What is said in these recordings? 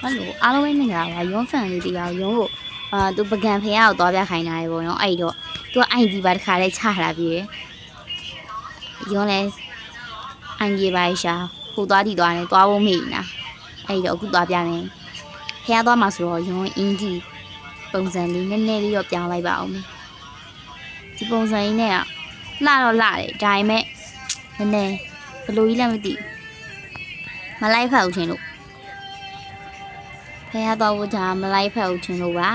ဟယ်လိုအားလုံးပဲမင်္ဂလာပါရုံးဖန်လေးတရားရုံးကိုအာသူပကံဖះကိုသွားပြခိုင်းတာရေပေါ့နော်အဲ့တော့သူက ID ပါတစ်ခါလေးချတာပြီရယ်ရုံးလဲ ID ပါရှာဟိုသွားတီသွားနေသွားဖို့မေ့နေတာအဲ့တော့အခုသွားပြမယ်ဖះသွားမှာဆိုတော့ရုံးအင်းကြီးပုံစံလေးနည်းနည်းလေးတော့ပြောင်းလိုက်ပါအောင်မယ်ဒီပုံစံလေးနဲ့ကလှတော့လှတယ်ဒါပေမဲ့နည်းနည်းဘယ်လိုကြီးလဲမသိဘူးမလိုက်ဖက်ဘူးချင်းလို့ ဖះတော်ဝကြမလိုက်ဖက်ဦးချင်လို့ပါ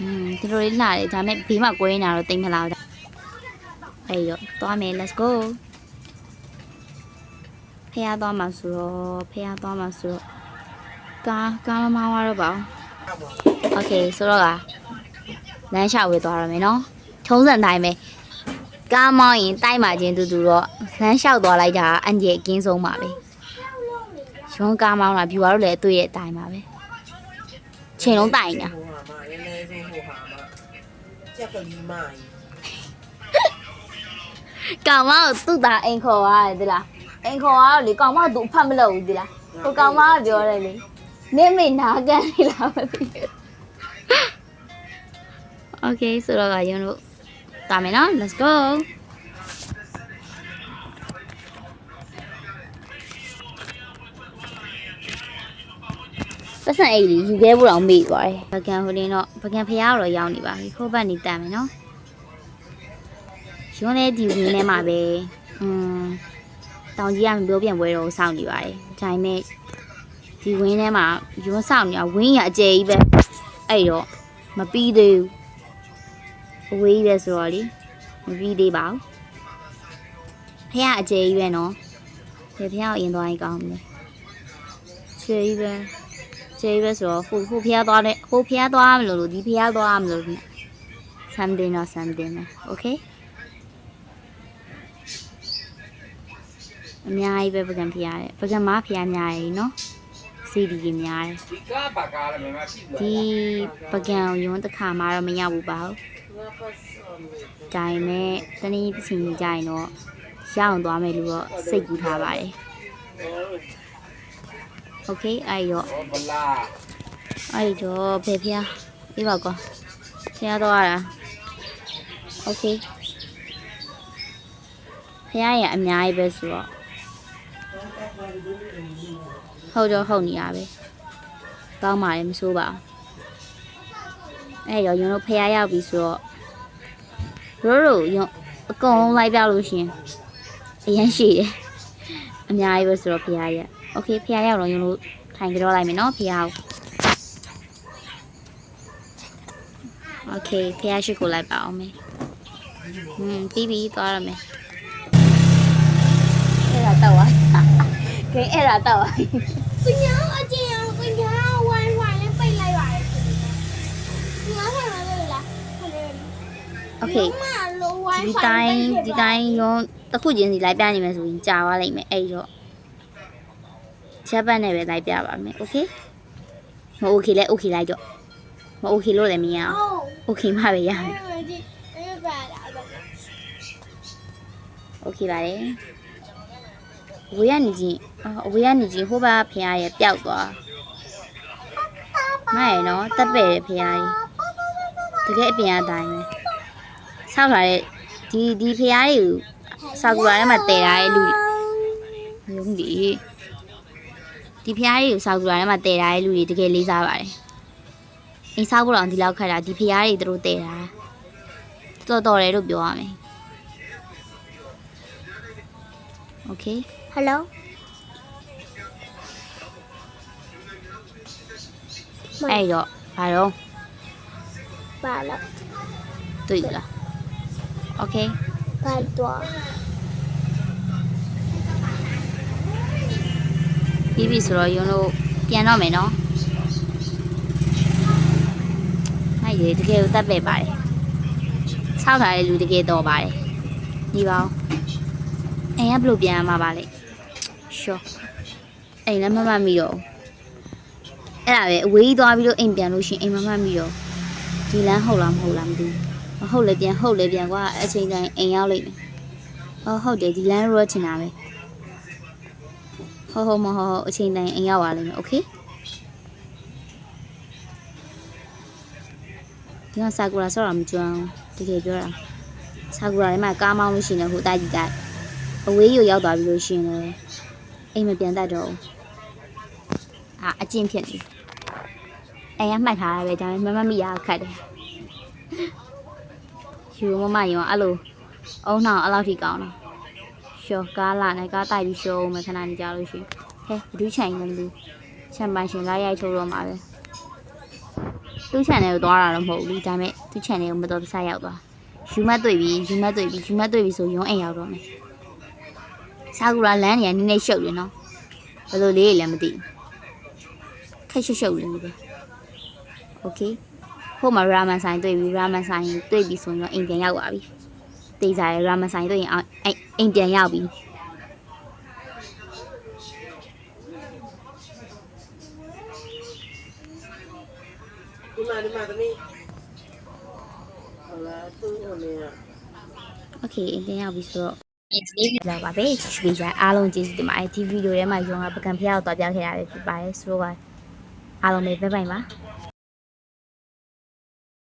อืมဒီလိုလေးလာတယ်ဒါပေမဲ့ဘေးမှာကွဲနေတာတော့တိတ်မလာတော့အဲ့ရောသွားမယ် let's go ဖះသွားမှာဆိုတော့ဖះသွားမှာဆိုတော့ကားကားမမောင်းရတော့ပါဘူး okay ဆိုတော့က လမ်းလျှောက်ဝေးသွားရမယ်နော်ထုံးစံတိုင်းပဲကားမောင်းရင်တိုက်မှချင်းတူတူတော့လမ်းလျှောက်သွားလိုက်တာအန်ကြီးအကင်းဆုံးပါပဲရုံးကားမောင်းတာဖြူသွားတော့လည်းအတွေ့ရဲ့အတိုင်းပါပဲချိန်လုံးတိုင်နေတာဟိုဟာမနည်းနည်းချင်းဟိုဟာမကြက်ကလေးမကြီးကောင်မကိုသူ့သားအိမ်ခေါ်ရတယ်ဒီလားအိမ်ခေါ်ရတော့လေကောင်မကသူ့အဖတ်မလုပ်ဘူးဒီလားဟိုကောင်မကပြောတယ်လေနေမေနာကန်နေလားမသိဘူး Okay ဆိုတော့ကရုံးတို့တာမယ်နော် let's go ပတ်စံအိတ်ကြီးယူခဲ့ဖို့တော့မေ့သွားတယ်ပကံဟိုတင်းတော့ပကံဖျားတော့ရောက်နေပါပြီခိုးပတ်နေတတ်မယ်နော်ရုံးလေးဒီဝင်းထဲမှာပဲอืมတောင်ကြီးကမပြောပြန်ပွဲတော့စောင့်နေပါတယ်ဒါပေမဲ့ဒီဝင်းထဲမှာရုံးစောင့်နေတာဝင်းရအကျယ်ကြီးပဲအဲ့တော့မပြီးသေးဘူး အဝေးကြီးပဲဆိုတော့လေမပြီးသေးပါဘူးဖះအကျယ်ကြီးပဲနော်ဘယ်ဖះကိုအရင်သွားရင်ကောင်းမလဲကျယ်ကြီးပဲကျယ်ကြီးပဲဆိုတော့ဟိုဟိုဖះသွားတဲ့ဟိုဖះသွားမလို့လို့ဒီဖះသွားမလို့ something or something okay အများကြီးပဲပကံဖျားတယ်ပကံမဖျားများရင်နော်စီဒီကြီးများတယ်ဒီပကံကိုယွန်းတစ်ခါမှတော့မရဘူးပါဘူး ဒါပေမဲ့တနည်းတစ်ချိန်ကြီးကြရင်တော့ရအောင်သွားမယ်လို့တော့စိတ်ကူးထားပါတယ်။ Okay အဲ့တော့အဲ့တော့ဖေဖေအေးပါကော။ဖေရတော့ရတာ။ Okay ဖေရရအများကြီးပဲဆိုတော့ဟုတ်တော့ဟုတ်နေတာပဲ။ကောင်းပါတယ်မဆိုးပါဘူး။အဲ့တော့ကျွန်တော်ဖေရရောက်ပြီဆိုတော့ တို့တို့ယုံအကုန်လုံးလိုက်ပြလို့ရှရင်အရင်ရှိတယ်အများကြီးပဲဆိုတော့ဖျားရโอเคဖျားရောက်တော့ယုံတို့ထိုင်ကြတော့လိုက်မယ်နော်ဖျားကို โอเคဖះရှိကိုလိုက်ပါအောင်မယ်อืมပြီးပြီသွားရမယ်အဲ့ဒါတော့ဝါကဲအဲ့ဒါတော့ဝါ ပညာအကျဉ်းအောင် ် โอเค မလိုဝိုင်း ဒီတိုင်းဒီတိုင်းရောတစ်ခုချင်းစီလိုက်ပြနေမယ်ဆိုရင်ကြာသွားလိမ့်မယ်အဲ့တော့ချက်ပတ်နဲ့ပဲလိုက်ပြပါမယ်โอเคမโอเคလဲโอเคလိုက်တော့မโอเคလို့လည်းမရအောင် ဟုတ် โอเคမှပဲရမယ် အဲ့ဒီအဲ့ပါလား โอเคပါတယ်အဝေးကနေချင်းအော်အဝေးကနေချင်းဟိုဘဖះရဲ့ပျောက်သွားမိုင်နော်တက်ပဲ့တယ်ဖះကြီးတကယ်အပြင်အတိုင်းပဲ ဆောက်ထားတဲ့ဒီဒီဖျားတွေကိုစာကူရာထဲမှာတည်ထားတဲ့လူတွေလုံးကြီးဒီဖျားတွေကိုစာကူရာထဲမှာတည်ထားတဲ့လူတွေတကယ်လေးစားပါတယ်အိမ်ဆောက်ဖို့တော့ဒီလောက်ခက်တာဒီဖျားတွေသူတို့တည်တာတော်တော်တယ်လို့ပြောရမယ် Okay Hello အဲ့တော့ဘာတော့ဘာလို့တွေ့လား Okay. ဘတ်တော့ပြီးပြီဆိုတော့ယုံတို့ပြန်တော့မယ်နော်။အဲ့ဒီတကယ်ကိုတတ်ပဲပါတယ်။ဆောက်ထားတဲ့လူတကယ်တော်ပါတယ်။ဒီပါဦး။အိမ်ကဘလို့ပြန်ရမှာပါလဲ။ Sure ။အိမ်လည်းမမှတ်မိတော့ဘူး။အဲ့ဒါပဲအဝေးကြီးသွားပြီးတော့အိမ်ပြန်လို့ရှိရင်အိမ်မမှတ်မိတော့ဒီလမ်းဟုတ်လားမဟုတ်လားမသိဘူး။ ဟုတ်လေပြန်ဟုတ်လေပြန်ကွာအချိန်တိုင်းအိမ်ရောက်လိမ့်မယ်အော်ဟုတ်တယ်ဒီလမ်းရောချင်တာပဲဟုတ်ဟုတ်မဟုတ်ဟုတ်အချိန်တိုင်းအိမ်ရောက်ပါလိမ့်မယ်โอเคဒီကဆာကူရာဆော့တာမကျွမ်းဘူးတကယ်ပြောတာဆာကူရာထဲမှာကားမောင်းလို့ရှိနေဟိုတိုက်ကြီးတိုက်အဝေးကိုရောက်သွားပြီလို့ရှိရင်လည်းအိမ်မပြန်တတ်တော့ဘူးအာအကျင့်ဖြစ်နေအိမ်ကမှတ်ထားရပဲဒါပေမဲ့မမမိရခတ်တယ် ယူမမရောအဲ့လိုအုံနှောင်အဲ့လောက်ထိကောင်းတော့ရှော့ကားလာနဲ့ကားတိုက်ပြီးရှော့အောင်မခဏနေကြလို့ရှိရင်ဟဲ့ဘူးချိုင်ကလူချန်ပိုင်ရှင်လာရိုက်ထုတ်တော့မှာပဲသူ့ channel ကိုသွားတာတော့မဟုတ်ဘူးဒါပေမဲ့သူ့ channel ကိုမတော်တဆရောက်သွားယူမတ်တွေ့ပြီးယူမတ်တွေ့ပြီးယူမတ်တွေ့ပြီးဆိုရုံးအိမ်ရောက်တော့မယ်ဆာကူရာလမ်းနေရနည်းနည်းရှုပ်တယ်နော်ဘယ်လိုလေးလဲမသိခက်ရှုပ်ရှုပ်လေးပဲ okay ဟိုမှာရာမန်ဆိုင်တွေ့ပြီရာမန်ဆိုင်တွေ့ပြီဆိုရင်တော့အိမ်ပြန်ရောက်ပါပြီတေးစားရရာမန်ဆိုင်တွေ့ရင်အိမ်အိမ်ပြန်ရောက်ပြီ ဒီမှာဒီမှာသမီးဟလာသူ့ဟိုနေ โอเคအိမ်ပြန်ရောက်ပြီဆိုတော့လာပါပဲချစ်ပေးကြအားလုံးကျေးဇူးတင်ပါတယ်ဒီဗီဒီယိုထဲမှာရုံးကပကံဖျားကိုတွားပြခဲ့ရပဲဖြစ်ပါတယ်ဆိုတော့အားလုံးပဲဘိုင်ဘိုင်ပါ